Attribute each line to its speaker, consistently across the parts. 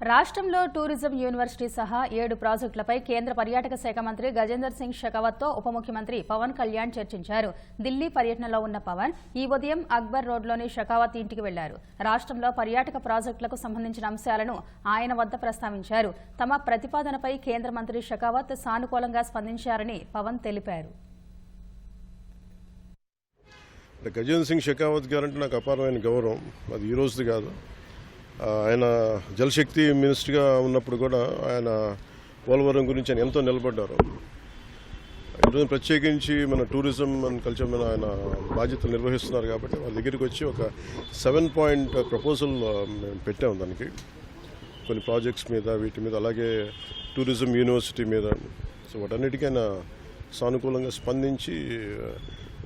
Speaker 1: రాష్ట్రంలో tourism university సహా ఏడు ప్రాజెక్టులపై కేంద్ర పర్యాటక శాఖ మంత్రి గజేందర్ సింగ్ షెకావత్తో ఉప ముఖ్యమంత్రి పవన్ కళ్యాణ్ చర్చించారు. ఢిల్లీ పర్యటనలో ఉన్న పవన్ ఈ ఉదయం అక్బర్ రోడ్లోని షెకావత్ ఇంటికి వెళ్ళారు. రాష్ట్రంలో పర్యాటక ప్రాజెక్టులకు సంబంధించిన అంశాలను ఆయన వద్ద ప్రస్తావించారు. తమ ప్రతిపాదనపై కేంద్ర మంత్రి షెకావత్ సానుకూలంగా స్పందించారని పవన్ తెలిపారు.
Speaker 2: గజేంద్ర సింగ్ షెకావత్ గారంటే నాకు అపారమైన గౌరవం. అది ఈ రోజుది కాదు. ఆయన జలశక్తి మినిస్టర్గా ఉన్నప్పుడు కూడా ఆయన పోలవరం గురించి ఆయన ఎంతో నిలబడ్డారు. ఈరోజు ప్రత్యేకించి మన టూరిజం అండ్ కల్చర్ మీద ఆయన బాధ్యతలు నిర్వహిస్తున్నారు కాబట్టి వాళ్ళ దగ్గరికి వచ్చి ఒక సెవెన్ పాయింట్ ప్రపోజల్ మేము పెట్టాము దానికి. కొన్ని ప్రాజెక్ట్స్ మీద వీటి మీద అలాగే టూరిజం యూనివర్సిటీ మీద. సో వాటన్నిటికైనా ఆయన సానుకూలంగా స్పందించి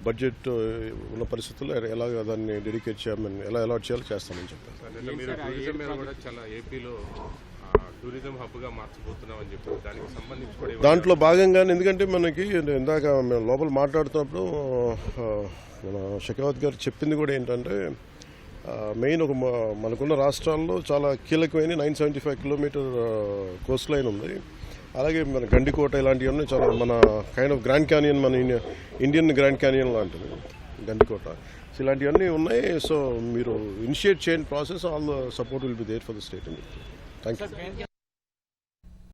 Speaker 2: బడ్జెట్ ఉన్న పరిస్థితుల్లో ఎలాగ దాన్ని డెడికేట్ చేయమని ఎలా అలాట్ చేయాలో చేస్తామని చెప్పారు.
Speaker 3: అంటే మీరు టూరిజం మీద కూడా చాలా ఏపీలో టూరిజం దానికి సంబంధించి
Speaker 2: దాంట్లో భాగంగానే ఎందుకంటే మనకి ఇందాక మేము లోపల మాట్లాడుతున్నప్పుడు మన షెకావత్ గారు చెప్పింది కూడా ఏంటంటే మెయిన్ ఒక మనకున్న రాష్ట్రాల్లో చాలా కీలకమైన nine seventy five kilometre coast line ఉంది. అలాగే మన గండికోట ఇలాంటివన్నీ చాలా మన కైండ్ ఆఫ్ గ్రాండ్ క్యానియన్ మన ఇండియన్ గ్రాండ్ క్యానియన్ లాంటిది గండికోట. సో ఇలాంటివన్నీ ఉన్నాయి. సో మీరు ఇనిషియేట్ చేయండి process all support will be there for the state అని థ్యాంక్ యూ